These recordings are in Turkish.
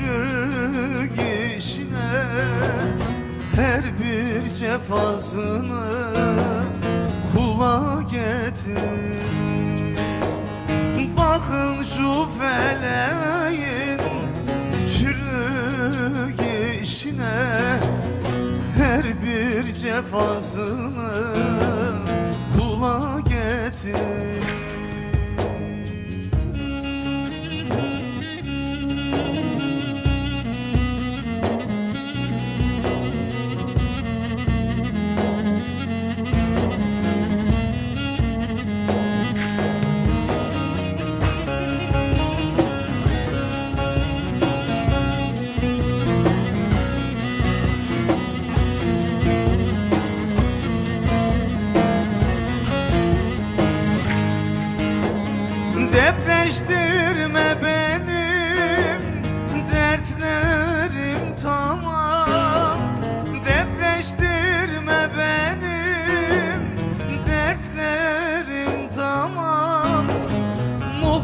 yürü işine Her bir cefasını kula getir Bakın şu feleğin çürük işine Her bir cefasını kula getir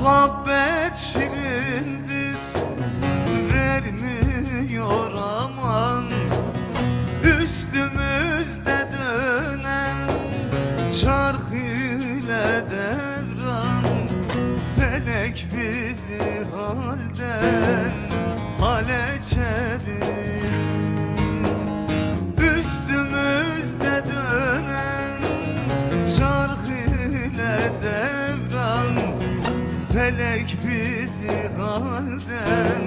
Muhabbet şirindir vermiyor aman. Üstümüzde dönen çark ile devran. Felek bizi halden bizi halden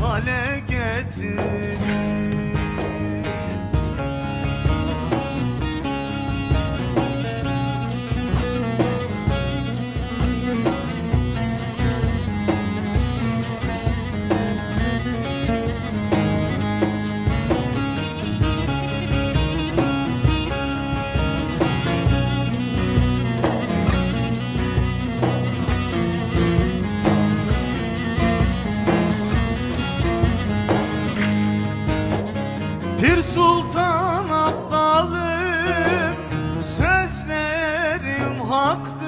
hale getirir Sultan aptalım Sözlerim haktır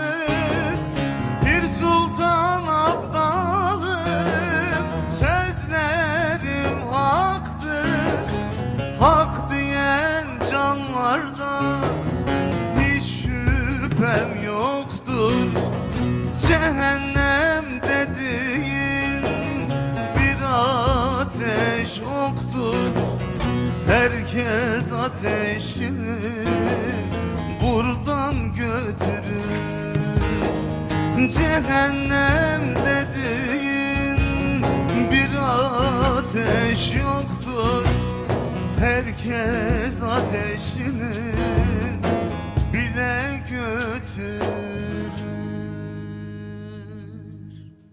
Herkes ateşini buradan götürür. Cehennem dediğin bir ateş yoktur. Herkes ateşini